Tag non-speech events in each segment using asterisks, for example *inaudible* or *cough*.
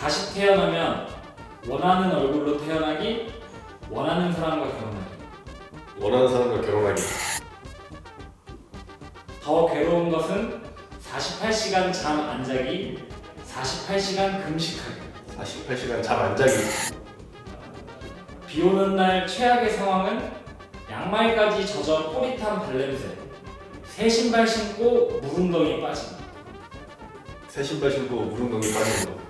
다시 태어나면 원하는 얼굴로 태어나기, 원하는 사람과 결혼하기. 원하는 사람과 결혼하기. 더 괴로운 것은 48시간 잠 안 자기, 48시간 금식하기. 48시간 잠 안 자기. 비 오는 날 최악의 상황은 양말까지 젖어 꼬릿한 발냄새. 새 신발 신고 물웅덩이 빠짐. 새 신발 신고 무릉덩이 빠지는 거.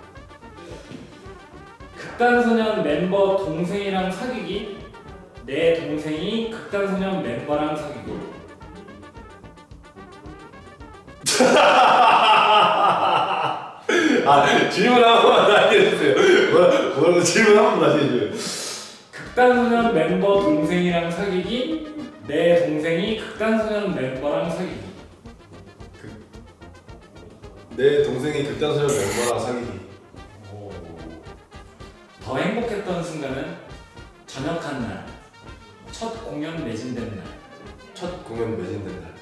극단소년 멤버 동생이랑 사귀기. 내 동생이 극단소년 멤버랑 사귀고. *laughs* 아 질문 한 번만 다시 해주세요. 뭐라 뭐라고 질문 한번 다시 해줘요. 극단소년 멤버 동생이랑 사귀기. 내 동생이 극단소년 멤버랑 사귀기. 내 동생이 극단소년 멤버랑 사귀기. 더 행복했던 순간은 전역한 날, 첫 공연 매진된 날. 첫 공연 매진된 날.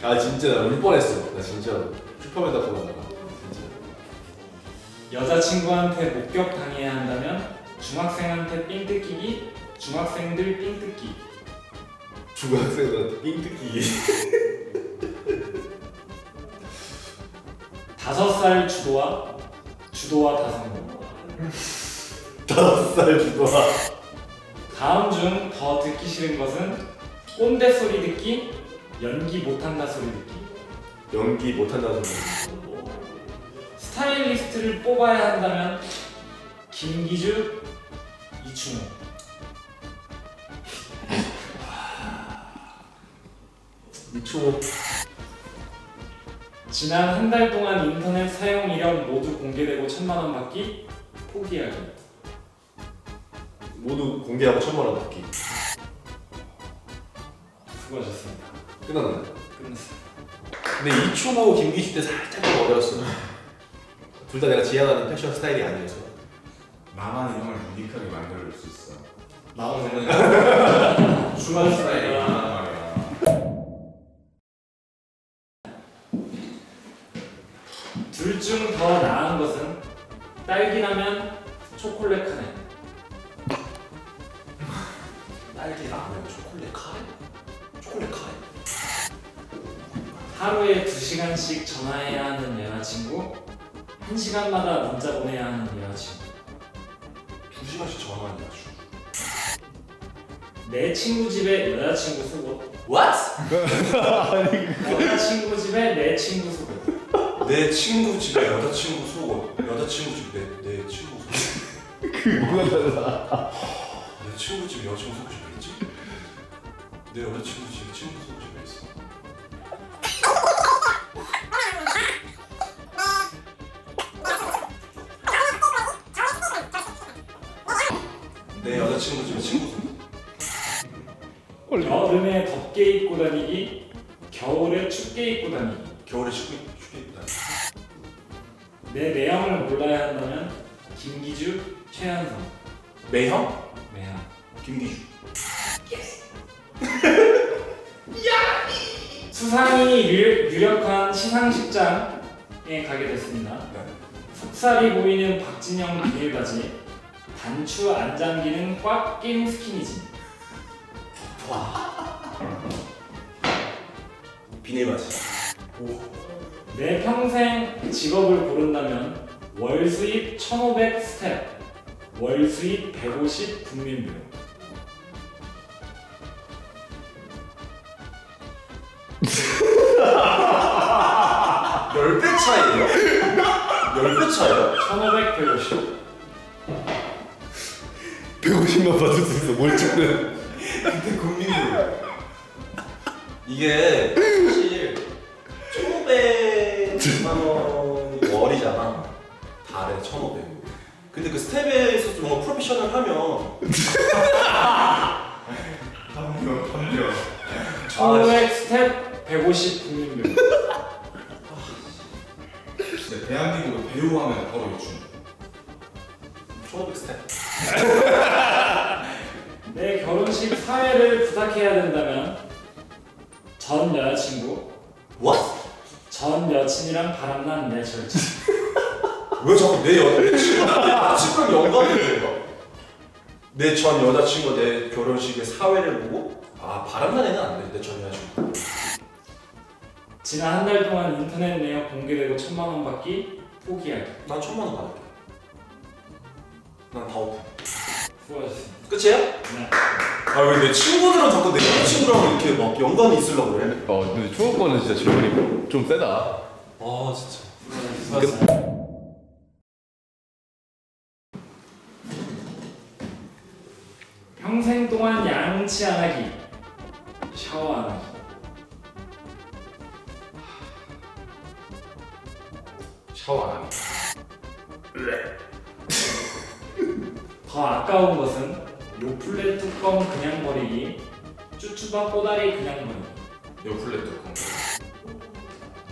*laughs* 아 진짜 나울 뻔했어. 나 진짜 슈퍼맨 다 보다가 진짜. 여자친구한테 목격 당해야 한다면 중학생한테 삥 뜯기기, 중학생들 삥 뜯기. 중학생들한테 삥 뜯기 *laughs* 다섯 살 주도와 주도와 다성공. *laughs* 다섯 살 주도와 다음 중 더 듣기 싫은 것은 꼰대 소리 듣기, 연기 못한다 소리 듣기. 연기 못한다는 소리. 스타일리스트를 뽑아야 한다면 김기주, 이충호. 미추호. 지난 한 달 동안 인터넷 사용 이력 모두 공개되고 천만 원 받기, 포기하기. 모두 공개하고 천만 원 받기. 수고하셨습니다. 끝났나요? 끝났어요. 근데 이충호 김기식 때 살짝 좀 어려웠어. 둘 다 내가 지향하는 패션 스타일이 아니어서. 나만의 형을 유니크하게 만들 수 있어. 나오는 춤하는 스타일 둘 중 더 나은 것은 딸기라면 초콜릿 카레. 딸기 라면 초콜릿 카레? 초콜릿 카레? 하루에 두 시간씩 전화해야 하는 여자친구, 한 시간마다 문자 보내야 하는 여자친구. 두 시간씩 전화하는 주. 내 친구 집에 여자친구 속옷, What? *laughs* 여자친구 집에 내 친구 속옷. 내 친구 집에 여자친구 속옷 여자친구 집에 내, 내 친구 속옷 달라. 내 친구 집에 여자친구 속옷이 왜 있지? 내 여자친구 집에 친구 속옷이 왜 있어? 내 여자친구 집에 친구 속옷 여름에 덥게 입고 다니기, 겨울에 춥게 입고 다니기. 겨울에 입다 내 내형을 몰라야 한다면 김기주, 최한성. 매형? 매형. 김기주 *laughs* 수상이 유- 유력한 시상식장에 가게 됐습니다. 네. 속살이 보이는 박진영 비닐바지, 단추 안 잠기는 꽉 낀 스키니진. 비닐 바지 내 평생 직업을 고른다면 월 수입 1,500 스텝, 월 수입 150 국민뷰. *laughs* 열배 차이에요? 열 배 차이요? 1,500, 150. 150만 받을 수 있어. 뭘 찍는. 근데 국민들 이게 1,500만 원이 월이잖아 달에 1,500 근데 그 스텝에서 좀 뭔가 프로페셔널 하면 함정, 함정. 1,500 스텝, 150 국민뷰. 진짜 대한민국 배우 하면 바로 이 춤. 1,500 스텝 내 결혼식 사회를 부탁해야 된다면 전 여자친구, What? 전전 여친이랑 바람난 내 절친. 왜 자꾸 내 여자친구랑 연관을 해? 내전 여자친구 내 결혼식에 사회를 보고 아 바람난 애는 안 돼. 내전 여자친구. 지난 한 달 동안 인터넷 내역 공개되고 천만 원 받기 포기하기. 난 천만 원 받을게. 난다 오픈. 수고하셨습니다. 끝이야? 네. 아 왜내 친구들은 자꾸 내 여자친구랑 이렇게 막 연관이 있으려고 그래? 어 근데 추억 거는 진짜 질문이 좀 세다. 아 진짜. 평생 동안 양치 안 하기. 샤워 안 하기. 샤워 안 하기. 더 아까운 것은 요플레 뚜껑 그냥 버리기, 쭈쭈바 꼬다리 그냥 버리기, 요플레 뚜껑.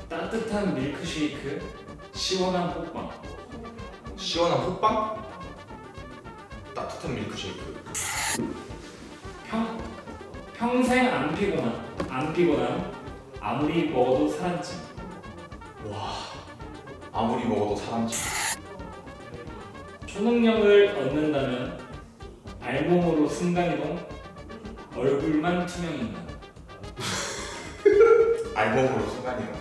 따뜻한 밀크쉐이크, 시원한 뽀빵. 시원한 호빵? 따뜻한 밀크쉐이크. 평, 평생 안 피곤한, 안 피곤한 아무리 먹어도 사람찜. 아무리 먹어도 사람지. 초능력을 얻는다면 알몸으로 순간이동, 얼굴만 투명인간. 알몸으로 순간이동.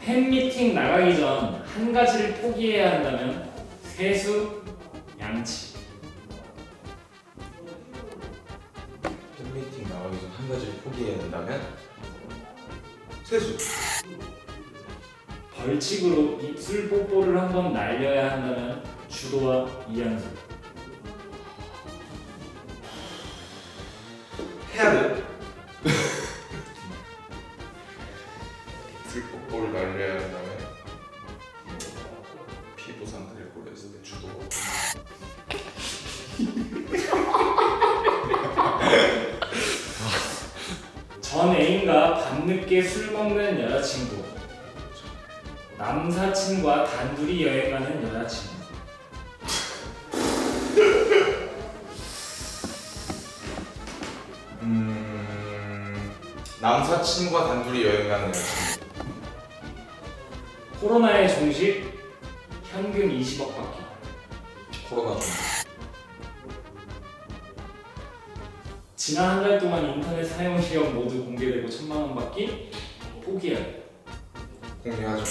팬미팅 나가기 전 한 가지를 포기해야 한다면 세수, 양치. 팬미팅 나가기 전 한 가지를 포기해야 된다면 세수. 벌칙으로 입술 뽀뽀를 한 번 날려야 한다면 주도와 이한수. 해야 돼. 슬뽀뽀를 날려야 한다면 피부 상태를 고려했을 때 주도. *laughs* 전 애인과 밤늦게 술 먹는 여자친구. 남사친과 단둘이 여행 가는 여자친구. 음 남사친과 단둘이 여행 가는 여자친구. 코로나의 종식 현금 20억 받기. 코로나 중. 지난 한 달 동안 인터넷 사용 시력 모두 공개되고 천만 원 받기. 포기하기. 공개하죠.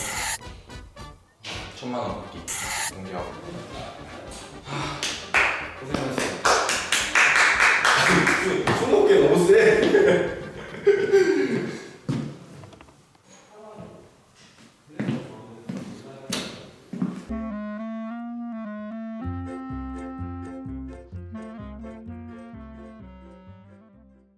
천만 원 받기. 공개하고. 고생하셨습니다. 손목게 너무 세.